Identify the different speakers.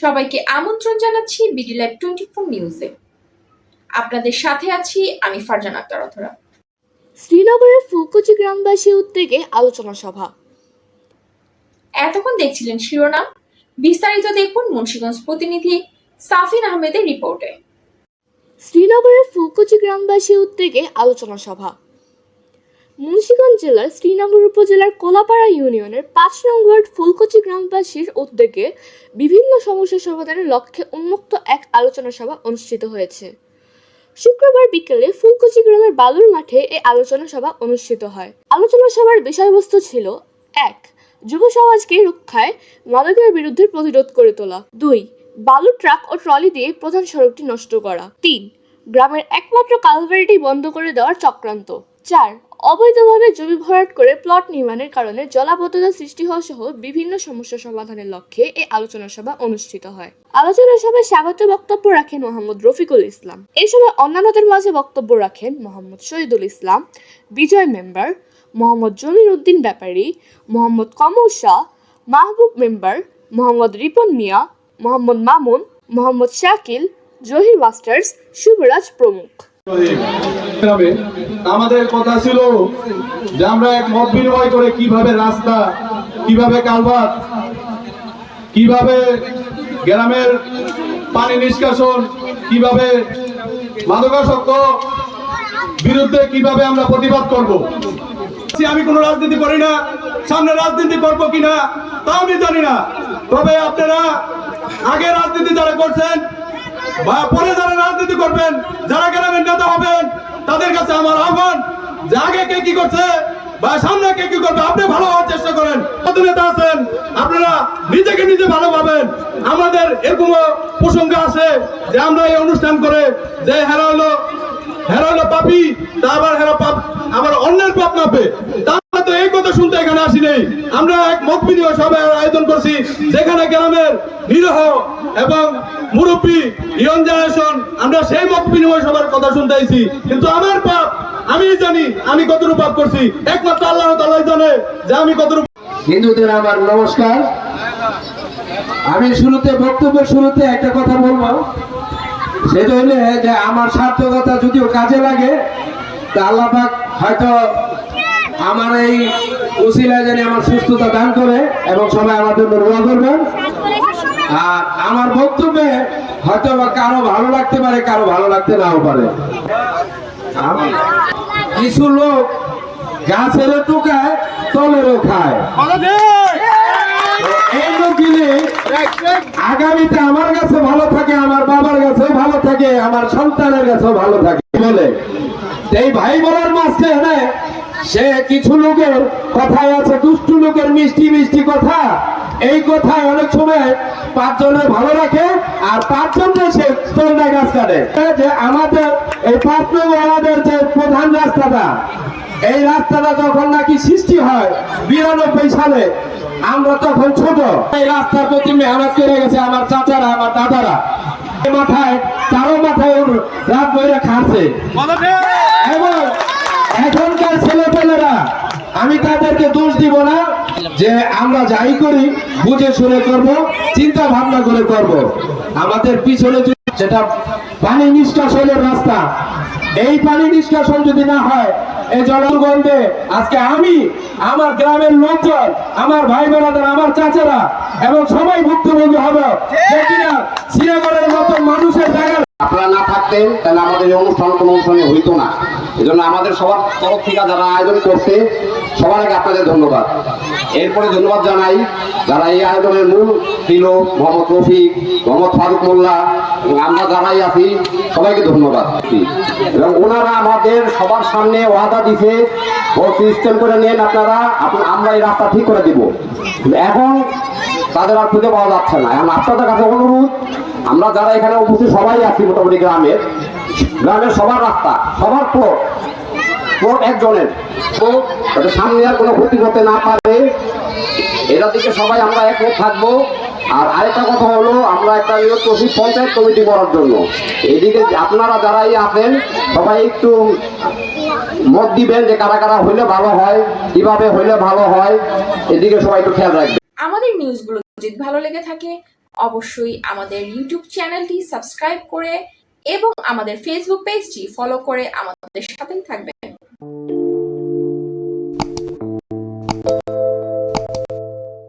Speaker 1: সবাইকে আমন্ত্রণ জানাচ্ছি বিডি লাইভ টোয়েন্টি ফোর নিউজে। আপনাদের সাথে আছি আমি ফারজান আক্তার অথরা
Speaker 2: শ্রীনগরের ফুলকুচি গ্রামবাসী উদ্যোগে আলোচনা সভা।
Speaker 1: এতক্ষণ দেখছিলেন শিরোনাম। বিস্তারিত দেখুন মুন্সিগঞ্জ প্রতিনিধি সাফিন আহমেদের রিপোর্টে।
Speaker 2: শ্রীনগরের ফুলকুচি গ্রামবাসী উদ্যোগে আলোচনা সভা। মুন্সিগঞ্জ জেলার শ্রীনগর উপজেলার কোলাপাড়া ইউনিয়নের পাঁচ নং ওয়ার্ড ফুলকুচি গ্রামবাসীর উদ্যোগে বিভিন্ন সমস্যা সমাধানের লক্ষ্যে উন্মুক্ত এক আলোচনা সভা অনুষ্ঠিত হয়েছে। শুক্রবার বিকেলে ফুলকুচি গ্রামের বালুর মাঠে এই আলোচনা সভা অনুষ্ঠিত হয়। আলোচনা সভার বিষয়বস্তু ছিল, এক, যুব সমাজকে রক্ষায় মাদকের বিরুদ্ধে প্রতিরোধ করে তোলা। দুই, বালু, ট্রাক ও ট্রলি দিয়ে প্রধান সড়কটি নষ্ট করা। তিন, গ্রামের একমাত্র কালভারিটি বন্ধ করে দেওয়ার চক্রান্ত। চার অবৈধভাবে জমি ভরাট করে প্লট নির্মাণের কারণে জলাবদ্ধতা সৃষ্টি হওয়া সহ বিভিন্ন সমস্যা সমাধানের লক্ষ্যে এই আলোচনা সভা অনুষ্ঠিত হয়। আলোচনা সভায় স্বাগত বক্তব্য রাখেন মোহাম্মদ রফিকুল ইসলাম। এই সময় অন্যান্যদের মাঝে বক্তব্য রাখেন Mohammad Shahidul Islam, Bijoy member Mohammad Jamir Uddin Byapari, Mohammad Kamal Shah, Mahbub member Mohammad Ripon Mia, Mohammad Mamun, Mohammad Shakil, Zahir masters, Shubhraj প্রমুখ।
Speaker 3: আমাদের কথা ছিল যে আমরা এক মত বিনিময় করে কীভাবে রাস্তা, কীভাবে কালভার কীভাবে গ্রামের পানি নিষ্কাশন, কীভাবে মাদকাসক্ত বিরুদ্ধে কীভাবে আমরা প্রতিবাদ করব। আমি কোনো রাজনীতি করি না, সামনে রাজনীতি করব কিনা তা আমি জানি না। তবে আপনারা আগে রাজনীতি যারা করছেন বা পরে যারা রাজনীতি করবেন, যারা গ্রামের নেতা হবেন, তাদের কাছে আমার আহ্বান যে আগে কে কি করছে বা সামনে কে কি করবে, আপনি ভালো হওয়ার চেষ্টা করেন। কত নেতা আছেন, আপনারা নিজেকে নিজে ভালো পাবেন আমাদের এরকম প্রসঙ্গ আছে যে আমরা এই অনুষ্ঠান করে যে হেরা হলো হেরা হলো পাপি, তা আবার হেরা পাপ, আবার অন্যের পাপ মাপে। কথা শুনতে এখানে আসি নেই আমরা এক মত বিনিময় সভার আয়োজন করছি, যেখানে গ্রামের নিরহ এবং মুরব্বী ইয়ং জেনারেশন আমরা সেই মত বিনিময় সভার কথা শুনতে আইছি। কিন্তু আমার পাপ, আমি জানি, আমি কতটুকু পাপ করছি। একমাত্র আল্লাহ তাআলাই জানে যে আমি কতটুকু
Speaker 4: হিন্দুদের আমার নমস্কার। আমি শুরুতে বক্তব্য শুরুতে একটা কথা বলব। সেটা হলে যে আমার সার্থকতা যদিও কাজে লাগে, তা আল্লাহ হয়তো আমার এই উসিলায় জানি আমার সুস্থতা দান করে এবং সবাই আমার জন্য দোয়া করবেন। আর আমার বক্তব্যে হয়তো বা কারও ভালো লাগতে পারে, কারও ভালো লাগতে নাও পারে। কিছু লোক গাছেরও টুকায় তলেরও খায়। আগামীতে আমার কাছে ভালো থাকে, আমার বাবার কাছেও ভালো থাকে, আমার সন্তানের কাছেও ভালো থাকে। বলে? এই ভাই বলার মাঝখানে সে কিছু লোকের কথায় আছে দুষ্টু লোকের মিষ্টি মিষ্টি কথা। এই কথায় অনেক সময় পাঁচজনে ভালো রাখে আর পাঁচজনে সে চলনা গাছ কাটে। যে আমাদের এই পাঁচ নম্বর আমাদের যে প্রধান রাস্তাটা এই রাস্তাটা যখন নাকি সৃষ্টি হয় বিরানব্বই সালে আমরা তখন ছোট। এই রাস্তার প্রতি মেহনত করে গেছে আমার চাচারা আমার দাদারা। মাথায় কারও মাথায় ওর রাত বইরা খাচ্ছে এবং এখনকার ছেলেপেলেরা, আমি তাদেরকে দোষ দিব না যে আমরা যাই করি, বুঝে শুনে করব, চিন্তা ভাবনা করে করব। আমাদের পিছনে যেটা পানি নিষ্কাশনের রাস্তা, এই পানি নিষ্কাশন যদি না হয় এই জনগণে আজকে আমি, আমার গ্রামের লোকজন, আমার ভাই বোনাদের আমার চাচারা এবং সবাই ভুক্তভোগী হবে শ্রীনগরের মতন মানুষের জায়গা
Speaker 5: আপনারা না থাকতেন, তাহলে আমাদের এই অনুষ্ঠান কোনো অনুষ্ঠানে হইতো না। এই জন্য আমাদের সবার তরফ থেকে যারা আয়োজন করছে, সবার আগে আপনাদের ধন্যবাদ। এরপরে ধন্যবাদ জানাই যারা এই আয়োজনের মূল ছিল, মোহাম্মদ রফিক, মোহাম্মদ ফারুক মোল্লা, এবং আমরা যারাই আছি, সবাইকে ধন্যবাদ এবং ওনারা আমাদের সবার সামনে ওয়াদা দিছে ও সিস্টেম করে নেন আপনারা আপ- আমরা এই রাস্তা ঠিক করে দিব। এখন তাদের আর খুঁজে পাওয়া যাচ্ছে না। এখন আপনাদের কাছে অনুরোধ আমরা যারা এখানে উপস্থিত, সবাই আছি মোটামুটি গ্রামের গ্রামের সবার রাস্তা, সবার প্লট প্লট একজনের। তো সামনে আর কোনো ক্ষতি করতে না পারে। এটার দিকে সবাই আমরা একমত থাকব। আর আরেকটা কথা হলো, আমরা একটা নিয়োগ করছি পঞ্চায়েত কমিটি করার জন্য। এদিকে আপনারা যারাই আছেন, সবাই একটু মত দিবেন যে কারা কারা হইলে ভালো হয়, কীভাবে হইলে ভালো হয়। এদিকে সবাই একটু খেয়াল রাখবেন।
Speaker 1: আমাদের নিউজগুলো যদি ভালো লেগে থাকে অবশ্যই আমাদের ইউটিউব চ্যানেলটি সাবস্ক্রাইব করে এবং আমাদের ফেসবুক পেজটি ফলো করে আমাদের সাথেই থাকবেন।